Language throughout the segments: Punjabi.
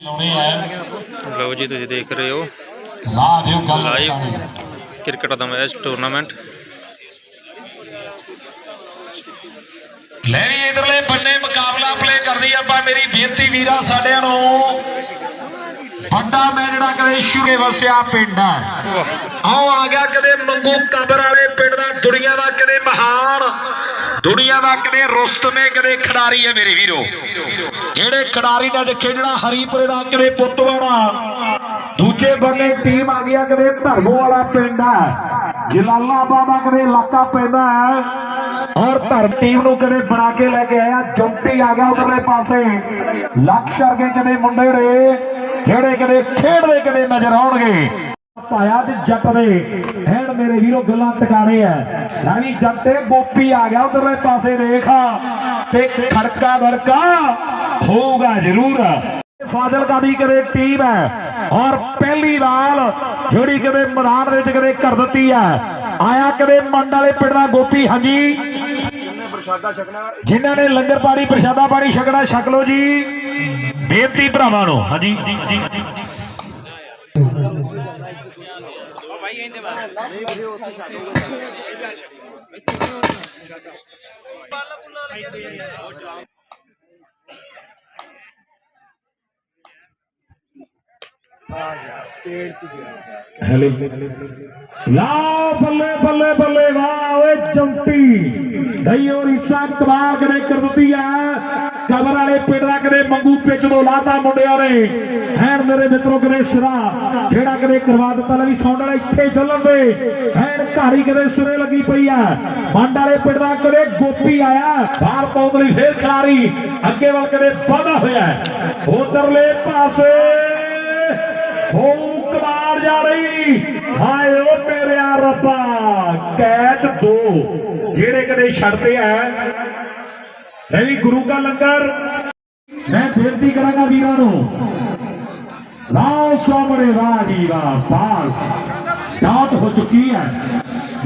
ਲਓ ਜੀ ਤੁਸੀਂ ਦੇਖ ਰਹੇ ਹੋ। ਲਾਈਵ। ਕ੍ਰਿਕਟ ਦਾ ਮੈਚ ਟੂਰਨਾਮੈਂਟ ਲੈ ਵੀ ਇਧਰਲੇ ਬੰਨੇ ਮੁਕਾਬਲਾ ਪਲੇ ਕਰਦੀ ਆਪਾਂ ਮੇਰੀ ਬੇਨਤੀ ਵੀਰਾ ਸਾਡਿਆਂ ਨੂੰ ਵੱਡਾ ਮੈਚ ਜਿਹੜਾ ਕਦੇ ਸ਼ੁਗੇ ਵਸਿਆ ਪਿੰਡ ਹੈ ਆਓ ਆ ਗਿਆ ਕਦੇ ਮੰਗੂ ਕਬਰ ਵਾਲੇ ਪਿੰਡ ਦਾ, ਦੁਨੀਆ ਦਾ ਕਦੇ ਮਹਾਨ, ਦੁਨੀਆ ਦਾ ਕਦੇ ਰੁਸਤਮੇ ਕਦੇ ਖਿਡਾਰੀ ਹੈ ਮੇਰੇ ਵੀਰੋ। ਜਿਹੜੇ ਖਿਡਾਰੀ ਨੇ ਖੇਡਣਾ, ਹਰੀਪੁਰੇ ਦਾ ਕਦੇ ਪੁੱਤਵਾੜਾ। ਦੂਜੇ ਬੰਨੇ ਟੀਮ ਆ ਗਿਆ ਕਦੇ ਧਰਮੋ ਵਾਲਾ ਪਿੰਡ ਹੈ ਜਲਾਲਾਬਾਦ ਦਾ ਕਦੇ ਇਲਾਕਾ ਪੈਂਦਾ ਹੈ ਔਰ ਧਰਮ ਟੀਮ ਨੂੰ ਕਦੇ ਬਣਾ ਕੇ ਲੈ ਕੇ ਆਇਆ। ਜੰਪੀ ਆ ਗਿਆ ਉਧਰਲੇ ਪਾਸੇ। ਲੱਖ ਸ਼ਰਗੇ ਕਦੇ ਮੁੰਡੇ ਰੇ ਜਿਹੜੇ ਕਦੇ ਖੇਡਦੇ ਕਦੇ ਨਜ਼ਰ ਆਉਣਗੇ। ਪਾਇਆ ਤੇ ਜੱਟ ਦੇ ਹੈਣ ਮੇਰੇ ਵੀਰੋ ਗੱਲਾਂ ਟਿਕਾਣੇ ਐ ਰਾਵੀ ਜੱਟ ਤੇ ਬੋਪੀ ਆ ਗਿਆ ਉਧਰਲੇ ਪਾਸੇ ਦੇਖਾ। ਤੇ ਖੜਕਾ ਧੜਕਾ ਹੋਊਗਾ ਜ਼ਰੂਰ। ਫਾਜ਼ਿਲਕਾ ਦੀ ਕਦੇ ਟੀਮ ਹੈ ਔਰ ਪਹਿਲੀ ਵਾਰ ਜਿਹੜੀ ਕਦੇ ਮੈਦਾਨ ਵਿੱਚ ਕਦੇ ਕਰ ਦਿੱਤੀ ਹੈ। ਆਇਆ ਕਦੇ ਮੰਡ ਵਾਲੇ ਪਿੰਡ ਦਾ ਗੋਪੀ ਹਾਂਜੀ? ਜਿਨ੍ਹਾਂ ਨੇ ਲੰਗਰ ਪਾਣੀ ਪ੍ਰਸ਼ਾਦਾ ਪਾਣੀ ਛਕਣਾ ਛਕ ਲਓ ਜੀ। ਬੇਨਤੀ ਭਰਾਵਾਂ ਨੂੰ, ਹਾਂਜੀ। ਹੈਲੋ। ਲਾ ਬੱਲੇ ਬੱਲੇ ਬੱਲੇ, ਵਾਹ ਓਏ ਚੰਪੀ। ਦਈਓ ਰਿਸਾ ਕਮਾਲ ਕਰੇ ਕਰ ਦਿੱਤੀ ਆ। ਕਬਰ ਵਾਲੇ ਪਿੰਡ ਦਾ ਕਦੇ ਮੰਗੂ ਪਿੱਚ ਤੋਂ ਲਾਤਾ ਮੁੰਡਿਆਂ ਨੇ। ਹੈਣ ਮੇਰੇ ਮਿੱਤਰੋ ਕਦੇ ਸਿਰਾ ਜਿਹੜਾ ਕਦੇ ਕਰਵਾ ਦਿੱਤਾ, ਲੈ ਵੀ ਸੌਂਡ ਵਾਲਾ ਇੱਥੇ ਚੱਲਣ ਦੇ। ਹੈਣ ਘਾੜੀ ਕਦੇ ਸੁਰੇ ਲੱਗੀ ਪਈ ਆ। ਮੰਡ ਵਾਲੇ ਪਿੰਡ ਦਾ ਕਦੇ ਗੋਪੀ ਆਇਆ। ਬਾਹਰ ਪਾਉਣ ਲਈ ਫੇਰ ਖਿਲਾਰੀ ਅੱਗੇ ਵੱਲ ਕਦੇ ਵਾਧਾ ਹੋਇਆ। ਉਧਰਲੇ ਪਾਸੇ ਹੋ ਕਮਾਲ ਜਾ ਰਹੀ। ਹਾਏ ਓ ਮੇਰਿਆ ਰੱਬਾ, ਕੈਚ ਦੋ। ਜਿਹੜੇ ਕਦੇ ਛੱਡਦੇ ਆ ਇਹ ਵੀ ਗੁਰੂ ਦਾ ਲੰਗਰ। ਮੈਂ ਬੇਨਤੀ ਕਰਾਂਗਾ ਵੀਰਾਂ ਨੂੰ, ਲਾਓ ਸਾਹਮਣੇ ਵਾਹ ਜੀ ਵਾਹ ਬਾਲ। ਡਾਟ ਹੋ ਚੁੱਕੀ ਹੈ।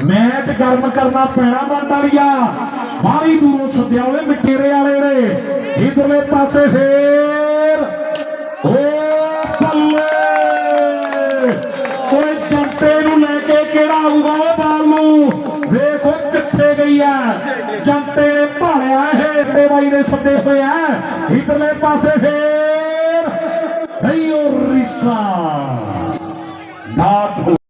ਮੈਚ ਗਰਮ ਕਰਨਾ ਪੈਣਾ ਮੰਡਲੀਆ ਬਾਹਰੀ ਦੂਰੋਂ ਸੱਦਿਆ ਹੋਏ ਮਿੱਟੇਰੇ ਵਾਲੇ ਨੇ। ਇਧਰਲੇ ਪਾਸੇ ਫੇਰ। ਓ ਬੱਲੇ। ਓਏ ਜੰਟੇ ਨੂੰ ਲੈ ਕੇ ਕਿਹੜਾ ਆਊਗਾ ਉਹ ਬਾਲ ਨੂੰ? ਵੇਖੋ ਕਿੱਥੇ ਗਈ ਹੈ। ਬਾਈ ਦੇ ਸੱਦੇ ਹੋਏ ਆ। ਇਧਰਲੇ ਪਾਸੇ ਫੇਰ। ਹਈਓ